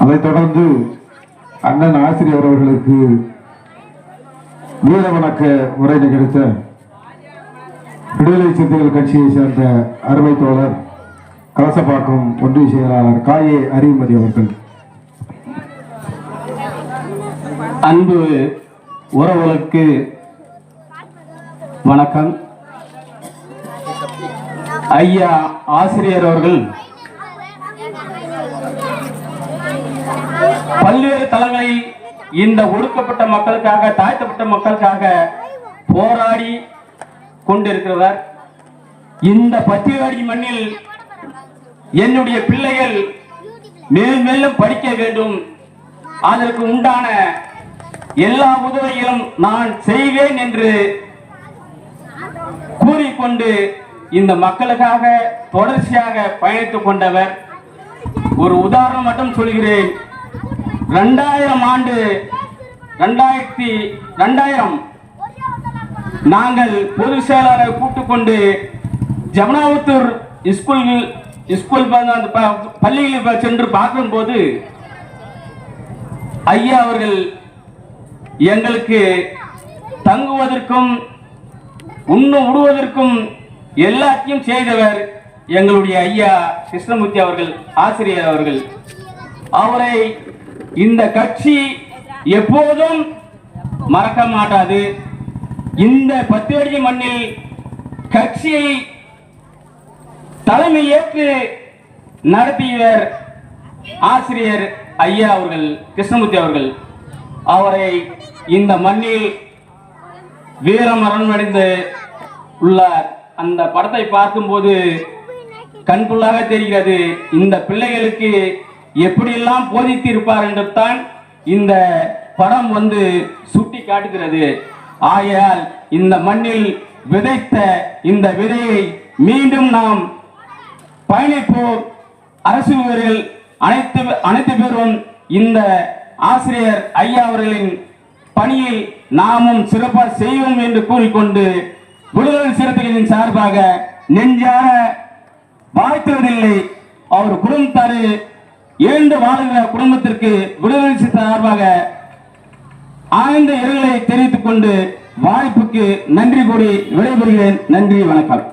அதைத் தொடர்ந்து அண்ணன் ஆசிரியர் அவர்களுக்கு வீர வணக்க உரை நிகழ்த்த விடுதலை சிறுத்தைகள் கட்சியை சேர்ந்த அருமை தோழர் கலசப்பாக்கம் ஒன்றிய செயலாளர் காயே அறிவுமதி அவர்கள். அன்பு உறவுகளுக்கு வணக்கம். ஐயா ஆசிரியர் அவர்கள் இந்த ஒடுக்கப்பட்ட மக்களுக்காக தாழ்த்தப்பட்ட மக்களுக்காக போராடி கொண்டிருக்கிறவர் இந்த பத்திரிகாடி மண்ணில் என்னுடைய பிள்ளைகள் மேலும் மேலும் படிக்க வேண்டும். அதற்கு உண்டான எல்லா உதவிகளும் நான் செய்வேன் என்று கூறிக்கொண்டு இந்த மக்களுக்காக தொடர்ச்சியாக பயணித்துக் கொண்டவர். ஒரு உதாரணம் மட்டும் சொல்கிறேன். ரெண்டாயிரம் ஆண்டு ரெண்டாயிரத்தி ரெண்டாயிரம் நாங்கள் பொது செயலாளரை கூட்டுக்கொண்டு கொண்டு ஜமுனாவுத்தூர் ஸ்கூல் ஸ்கூல் பள்ளியில் சென்று பார்க்கும்போது ஐயா அவர்கள் எங்களுக்கு தங்குவதற்கும் உண்ணு உடுவதற்கும் எல்லாத்தையும் செய்தவர் எங்களுடைய ஐயா கிருஷ்ணமூர்த்தி அவர்கள் ஆசிரியர் அவர்கள். அவரை இந்த கட்சி எப்போதும் மறக்க மாட்டாது. இந்த பத்தேடி மண்ணில் கட்சியை தலைமை ஏற்று நடத்தியவர் ஆசிரியர் ஐயா அவர்கள் கிருஷ்ணமூர்த்தி அவர்கள். அவரை இந்த மண்ணில் வீரமரணம் அடைந்து உள்ளார். அந்த படத்தை பார்க்கும்போது கண்குள்ளாக தெரிகிறது இந்த பிள்ளைகளுக்கு எப்படியெல்லாம் போதித்து இருப்பார் என்று தான் இந்த படம் வந்து சுட்டி காட்டுகிறது. ஆகையால் இந்த மண்ணில் விதைத்த இந்த விதையை மீண்டும் நாம் பயணிப்போம். அரசு ஊழியர்கள் அனைத்து அனைத்து பேரும் இந்த ஆசிரியர் ஐயா அவர்களின் பணியில் நாமும் சிறப்பாக செய்வோம் என்று கூறிக்கொண்டு விடுதலை சிறுத்தைகளின் சார்பாக நெஞ்சார வாழ்த்துவதில்லை. அவர் குடும்பத்தாரு ஏண்டு வாழுகிற குடும்பத்திற்கு விடுதலை சார்பாக ஆழ்ந்த இரங்கலை தெரிவித்துக் கொண்டு வாய்ப்புக்கு நன்றி கூறி விடைபெறுகிறேன். நன்றி வணக்கம்.